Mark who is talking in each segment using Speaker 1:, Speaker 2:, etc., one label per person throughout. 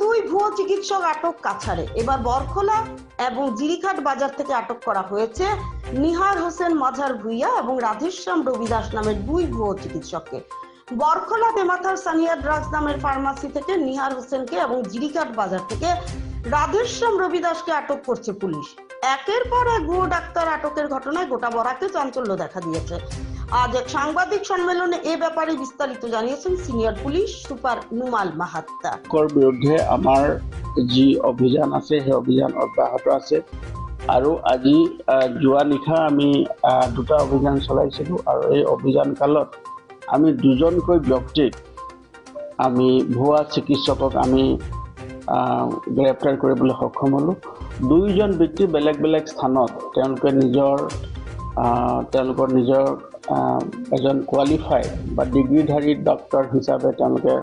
Speaker 1: দুই ভুয়ো চিকিৎসক আটক কাছাড়ে। এবার বরখোলা এবং জিরিঘাট বাজার থেকে আটক করা হয়েছে নিহার হোসেন মাঝার ভুইয়া এবং রাধেশ্যাম রবিদাস নামের দুই ভুয়ো চিকিৎসককে। বরখোলা বেমাথার সানিয়া ড্রাগস নামের ফার্মাসি থেকে নিহার হোসেনকে এবং জিরিঘাট বাজার থেকে রাধেশ্যাম রবিদাসকে আটক করছে পুলিশ। একের পর এক ভুয়ো ডাক্তার আটকের ঘটনায় গোটা বরাকে চাঞ্চল্য দেখা দিয়েছে। আজ সাংবাদিক সম্মেলনে এ ব্যাপারে বিস্তারিত জানিয়েছেন senior police super Numal Mahatta.
Speaker 2: কৰ বিৰুদ্ধে আমাৰ যি অভিযান আছে, সেই অভিযান অব্যাহত আছে। আৰু আজি যোৱা নিশা আমি দুটা অভিযান চলাইছিলোঁ আৰু এই অভিযান কালত আমি দুজনকৈ ব্যক্তিক আমি ভুৱা চিকিৎসকক আমি গ্ৰেপ্তাৰ কৰিবলৈ সক্ষম হ'লোঁ। দুয়োজন ব্যক্তি বেলেগ বেলেগ স্থানত তেওঁলোকে নিজৰ তেওঁলোকৰ নিজৰ এজন কোৱালিফাইড বা ডিগ্ৰীধাৰী ডক্তৰ হিচাপে তেওঁলোকে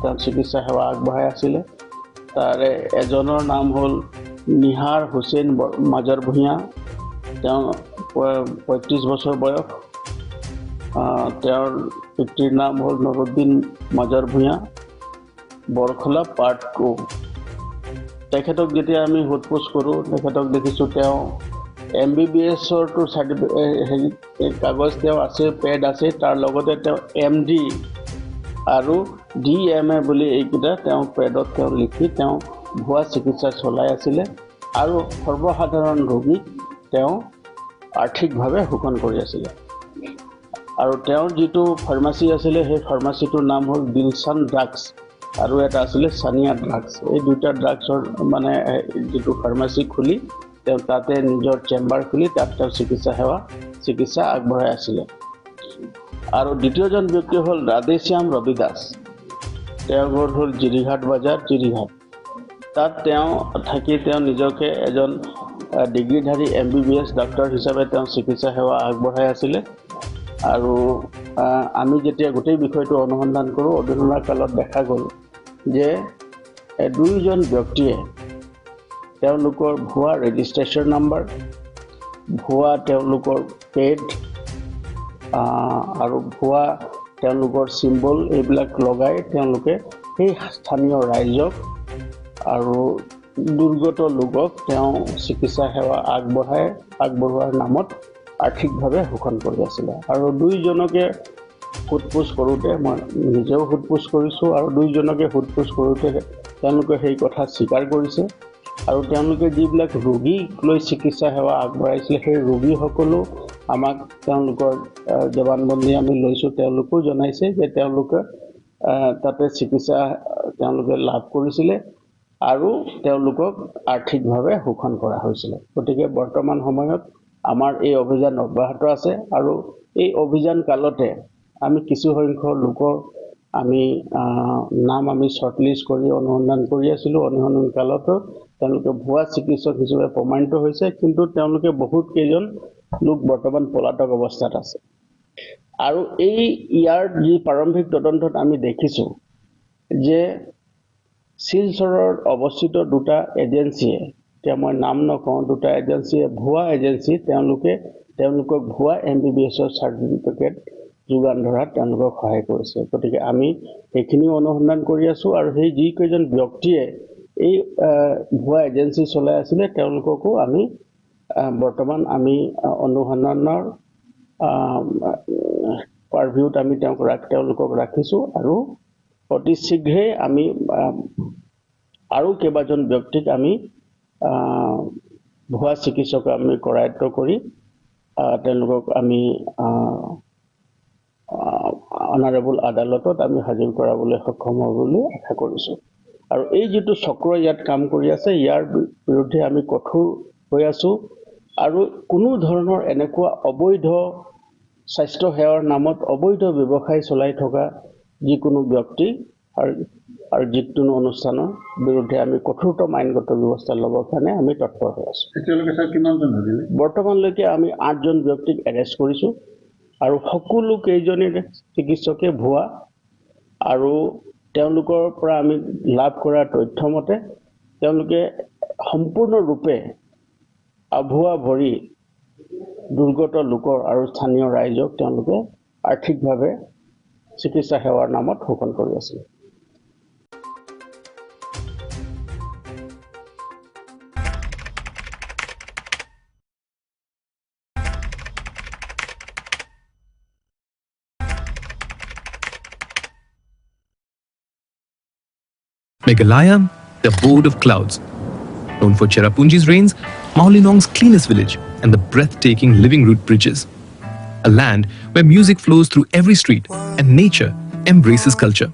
Speaker 2: তেওঁ চিকিৎসা সেৱা আগবঢ়াই আছিলে। তাৰে এজনৰ নাম হ'ল নিহাৰ হুছেইন মাজাৰ ভূঞা। তেওঁ পঁয়ত্ৰিছ বছৰ বয়স। তেওঁৰ পিতৃৰ নাম হ'ল Nuruddin Majar Bhuyan. Borkhola part two. তেখেতক যেতিয়া আমি সোধ পোছ কৰোঁ, তেখেতক দেখিছোঁ তেওঁ এম বি বি এছৰটো হেৰি কাগজ তেওঁ আছে পেড আছে তাৰ লগতে তেওঁ এম ডি আৰু ডি এম এ বুলি এইকেইটা তেওঁ পেডত তেওঁ লিখি তেওঁ ভুৱা চিকিৎসা চলাই আছিলে আৰু সৰ্বসাধাৰণ ৰোগীক তেওঁ আৰ্থিকভাৱে শোষণ কৰি আছিলে। আৰু তেওঁৰ যিটো ফাৰ্মাচী আছিলে সেই ফাৰ্মাচীটোৰ নাম হ'ল দিলচান ড্ৰাগছ আৰু এটা আছিলে চানিয়া ড্ৰাগছ এই দুটা ড্ৰাগছৰ মানে যিটো ফাৰ্মাচী খুলি তেওঁ তাতে নিজৰ চেম্বাৰ খুলি তাত তেওঁ চিকিৎসা সেৱা, চিকিৎসা আগবঢ়াই আছিলে। আৰু দ্বিতীয়জন ব্যক্তি হ'ল ৰাধেশ্যাম ৰবি দাস। তেওঁৰ ঘৰ হ'ল জিৰিঘাট বজাৰ জিৰিঘাট তাত তেওঁ থাকি তেওঁ নিজকে এজন ডিগ্ৰীধাৰী M B B S doctor হিচাপে তেওঁ চিকিৎসা সেৱা আগবঢ়াই আছিলে। আৰু আমি যেতিয়া গোটেই বিষয়টো অনুসন্ধান কৰোঁ অনুসন্ধান কালত দেখা গ'ল যে দুয়োজন ব্যক্তিয়ে তেওঁলোকৰ ভুৱা ৰেজিষ্ট্ৰেশ্যন নাম্বাৰ ভুৱা তেওঁলোকৰ পেড আৰু ভুৱা তেওঁলোকৰ চিম্বল এইবিলাক লগাই তেওঁলোকে সেই স্থানীয় ৰাইজক আৰু দুৰ্গত লোকক তেওঁ চিকিৎসা সেৱা আগবঢ়াই আগবঢ়োৱাৰ নামত আৰ্থিকভাৱে শোষণ কৰি আছিলে। আৰু দুইজনকে সোধ পোছ কৰোঁতে মই নিজেও সোধ পোছ কৰিছোঁ আৰু দুইজনকে সোধ পোছ কৰোঁতে তেওঁলোকে সেই কথা স্বীকাৰ কৰিছে। আৰু তেওঁলোকে যিবিলাক ৰোগীক লৈ চিকিৎসা সেৱা আগবঢ়াইছিলে সেই ৰোগীসকলো আমাক তেওঁলোকৰ জবানবন্দী আমি লৈছোঁ। তেওঁলোকেও জনাইছে যে তেওঁলোকে তাতে চিকিৎসা তেওঁলোকে লাভ কৰিছিলে আৰু তেওঁলোকক আৰ্থিকভাৱে শোষণ কৰা হৈছিলে। গতিকে বৰ্তমান সময়ত আমাৰ এই অভিযান অব্যাহত আছে আৰু এই অভিযান কালতে আমি কিছুসংখ্যক লোকৰ আমি নাম আমি শ্বৰ্টলিষ্ট কৰি অনুসন্ধান কৰি আছিলোঁ। অনুসন্ধান কালতো তেওঁলোকে ভুৱা চিকিৎসক হিচাপে প্ৰমাণিত হৈছে কিন্তু তেওঁলোকে বহুত কেইজন লোক বৰ্তমান পলাতক অৱস্থাত আছে। আৰু এই ইয়াৰ যি প্ৰাৰম্ভিক তদন্তত আমি দেখিছোঁ যে শিলচৰত অৱস্থিত দুটা এজেঞ্চিয়ে এতিয়া মই নাম নকওঁ দুটা এজেঞ্চিয়ে ভুৱা এজেঞ্চি তেওঁলোকে তেওঁলোকক ভুৱা এম বি বি এছৰ চাৰ্টিফিকেট যোগান ধৰাত তেওঁলোকক সহায় কৰিছে। গতিকে আমি সেইখিনিও অনুসন্ধান কৰি আছোঁ আৰু সেই যিকেইজন ব্যক্তিয়ে এই ভুৱা এজেঞ্চি চলাই আছিলে তেওঁলোককো আমি বৰ্তমান আমি অনুসন্ধানৰ পাৰভিউত আমি তেওঁক ৰাখ তেওঁলোকক ৰাখিছোঁ আৰু অতি শীঘ্ৰেই আমি আৰু কেইবাজন ব্যক্তিক আমি ভুৱা চিকিৎসক আমি কৰায়ত্ব কৰি তেওঁলোকক আমি অনাৰেবল আদালতত আমি হাজিৰ কৰাবলৈ সক্ষম হ'ব বুলি আশা কৰিছোঁ। আৰু এই যিটো চক্ৰ ইয়াত কাম কৰি আছে ইয়াৰ বিৰুদ্ধে আমি কঠোৰ হৈ আছোঁ। আৰু কোনো ধৰণৰ এনেকুৱা অবৈধ স্বাস্থ্য সেৱাৰ নামত অবৈধ ব্যৱসায় চলাই থকা যিকোনো ব্যক্তি আৰু আৰু যিকোনো অনুষ্ঠানৰ বিৰুদ্ধে আমি কঠোৰতম আইনগত ব্যৱস্থা ল'বৰ কাৰণে আমি তৎপৰ হৈ আছোঁ। বৰ্তমানলৈকে আমি আঠজন ব্যক্তিক এৰেষ্ট কৰিছোঁ। আৰু সকলো কেইজনে চিকিৎসকে ভুৱা। আৰু তেওঁলোকৰ পৰা আমি লাভ কৰা তথ্য মতে তেওঁলোকে সম্পূৰ্ণৰূপে আভুৱা ভৰি দুৰ্গত লোকৰ আৰু স্থানীয় ৰাইজক তেওঁলোকে আৰ্থিকভাৱে চিকিৎসা সেৱাৰ নামত শোষণ কৰি আছিল
Speaker 3: Meghalaya, the abode of clouds. Known for Cherrapunji's rains, Maulinong's cleanest village, and the breathtaking living root bridges. A land where music flows through every street and nature embraces culture.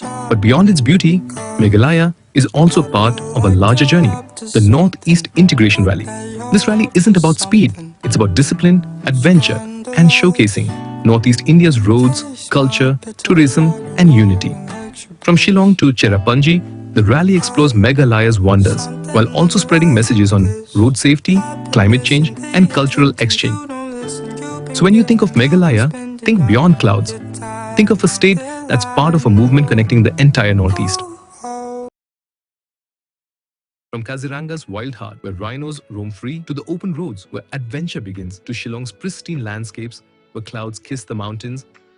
Speaker 3: But beyond its beauty, Meghalaya is also part of a larger journey, the Northeast Integration Rally. This rally isn't about speed, it's about discipline, adventure, and showcasing Northeast India's roads, culture, tourism, and unity. From Shillong to Cherrapunji, the rally explores Meghalaya's wonders while also spreading messages on road safety, climate change, and cultural exchange. So when you think of Meghalaya, think beyond clouds. Think of a state that's part of a movement connecting the entire Northeast. From Kaziranga's wild heart, where rhinos roam free, to the open roads where adventure begins, to Shillong's pristine landscapes where clouds kiss the mountains